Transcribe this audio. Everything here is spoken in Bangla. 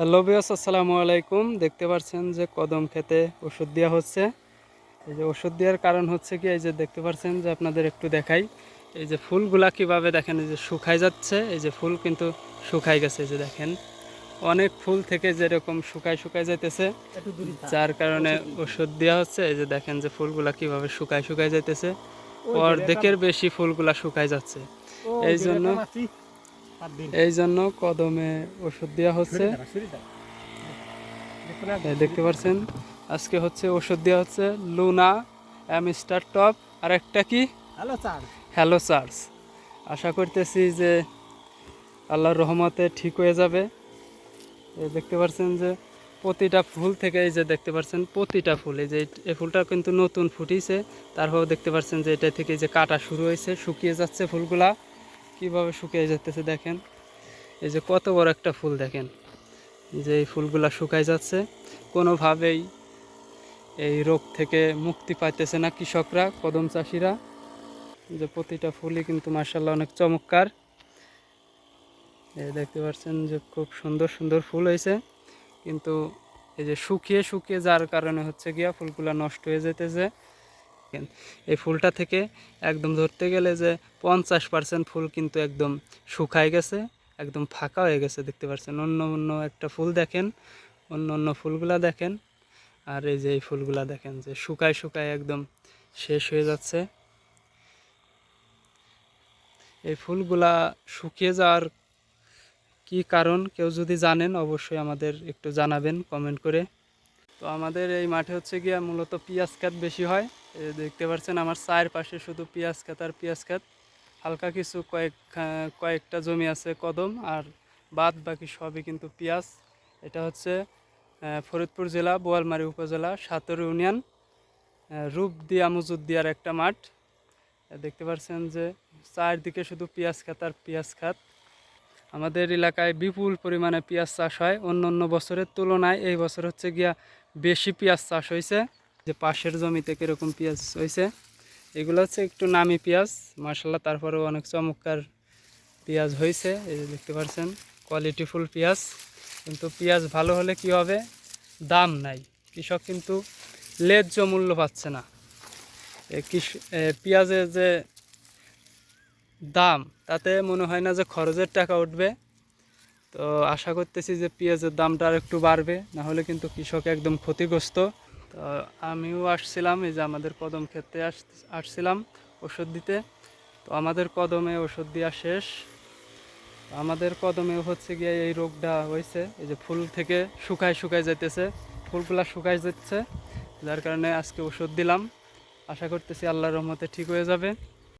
হ্যালো বিয়াস আসসালামু আলাইকুম। দেখতে পাচ্ছেন যে কদম খেতে ওষুধ দেওয়া হচ্ছে। এই যে ওষুধ দেওয়ার কারণ হচ্ছে কি এই যে দেখতে পাচ্ছেন যে আপনাদের একটু দেখাই। এই যে ফুলগুলা কীভাবে দেখেন এই যে শুকাই যাচ্ছে এই যে ফুল কিন্তু শুকাই গেছে এই যে দেখেন। অনেক ফুল থেকে যেরকম শুকাই শুকাই যাইতেছে যার কারণে ওষুধ দেওয়া হচ্ছে। এই যে দেখেন যে ফুলগুলা কীভাবে শুকাই শুকাই যাইতেছে অর্ধেকের বেশি ফুলগুলা শুকাই যাচ্ছে। এই জন্য এই জন্য কদমে ওষুধ দেওয়া হচ্ছে। দেখতে পাচ্ছেন আজকে হচ্ছে ওষুধ দেওয়া হচ্ছে লুনা অ্যামিস্টার টপ আর একটা কি? Hello sir. হ্যালো চার্জ আশা করতেছি যে আল্লাহর রহমতে ঠিক হয়ে যাবে। দেখতে পাচ্ছেন যে প্রতিটা ফুল থেকে এই যে দেখতে পাচ্ছেন প্রতিটা ফুল এই যে এই- এই ফুলটা কিন্তু নতুন ফুটিছে। তারপর দেখতে পাচ্ছেন যে এটা থেকে যে কাটা শুরু হয়েছে শুকিয়ে যাচ্ছে ফুলগুলা। কীভাবে শুকিয়ে যাচ্ছে দেখেন। এই যে কত বড় একটা ফুল দেখেন। যে এই ফুলগুলা শুকায় যাচ্ছে। কোনোভাবেই এই রোগ থেকে মুক্তি পাইতেছে না কৃষকরা, কদম চাষিরা। যে প্রতিটা ফুলই কিন্তু মার্শাল্লাহ অনেক চমৎকার। এই দেখতে পাচ্ছেন যে খুব সুন্দর সুন্দর ফুল হয়েছে। কিন্তু এই যে শুকিয়ে শুকিয়ে যার কারণে হচ্ছে গিয়া ফুলগুলা নষ্ট হয়ে যেতেছে এই ফুলটা থেকে একদম ধরতে গেলে যে পঞ্চাশ পার্সেন্ট ফুল কিন্তু একদম শুকায় গেছে, একদম ফাঁকা হয়ে গেছে, দেখতে পাচ্ছেন। অন্য অন্য একটা ফুল দেখেন, অন্য অন্য ফুলগুলা দেখেন। আর এই যে এই ফুলগুলা দেখেন যে শুকায় শুকায় একদম শেষ হয়ে যাচ্ছে। এই ফুলগুলা শুকিয়ে যাওয়ার কি কারণ, কেউ যদি জানেন অবশ্যই আমাদের একটু জানাবেন, কমেন্ট করে। তো আমাদের এই মাঠে হচ্ছে গিয়া মূলত পেঁয়াজ খাত বেশি হয়। দেখতে পাচ্ছেন আমার চায়ের পাশে শুধু পেঁয়াজ খাত আর পেঁয়াজ খাত হালকা কিছু কয়েক কয়েকটা জমি আছে কদম আর বাদ বাকি সবই কিন্তু পেঁয়াজ। এটা হচ্ছে ফরিদপুর জেলা, বোয়ালমারী উপজেলা, সাতর ইউনিয়ন রূপদিয়া মজুদ্দিয়ার একটা মাঠ। দেখতে পাচ্ছেন যে চারদিকে শুধু পেঁয়াজ খাত আর পেঁয়াজ খাত আমাদের এলাকায় বিপুল পরিমাণে পেঁয়াজ চাষ হয়। অন্য অন্য বছরের তুলনায় এই বছর হচ্ছে গিয়া বেশি পেঁয়াজ চাষ হয়েছে। যে পাশের জমিতে কীরকম পেঁয়াজ হয়েছে, এগুলো হচ্ছে একটু নামি পেঁয়াজ। মার্শাল্লাহ তারপরেও অনেক চমৎকার পেঁয়াজ হয়েছে, এই যে দেখতে পাচ্ছেন কোয়ালিটিফুল পেঁয়াজ। কিন্তু পেঁয়াজ ভালো হলে কি হবে? দাম নাই। কৃষক কিন্তু ন্যায্য মূল্য পাচ্ছে না। পেঁয়াজের যে দাম, তাতে মনে হয় না যে খরচের টাকা উঠবে। তো আশা করতেছি যে পেঁয়াজের দামটা আর একটু বাড়বে, না হলে কিন্তু কৃষক একদম ক্ষতিগ্রস্ত। তো আমিও আসছিলাম, এই যে আমাদের কদম ক্ষেত্রে আস আসছিলাম ওষুধ দিতে। তো আমাদের কদমে ওষুধ দেওয়া শেষ। আমাদের কদমে হচ্ছে গিয়ে এই রোগটা হয়েছে, এই যে ফুল থেকে শুকায় শুকায় যাইতেছে, ফুলগুলা শুকায় যাচ্ছে। যার কারণে আজকে ওষুধ দিলাম। আশা করতেছি আল্লাহর রহমতে ঠিক হয়ে যাবে।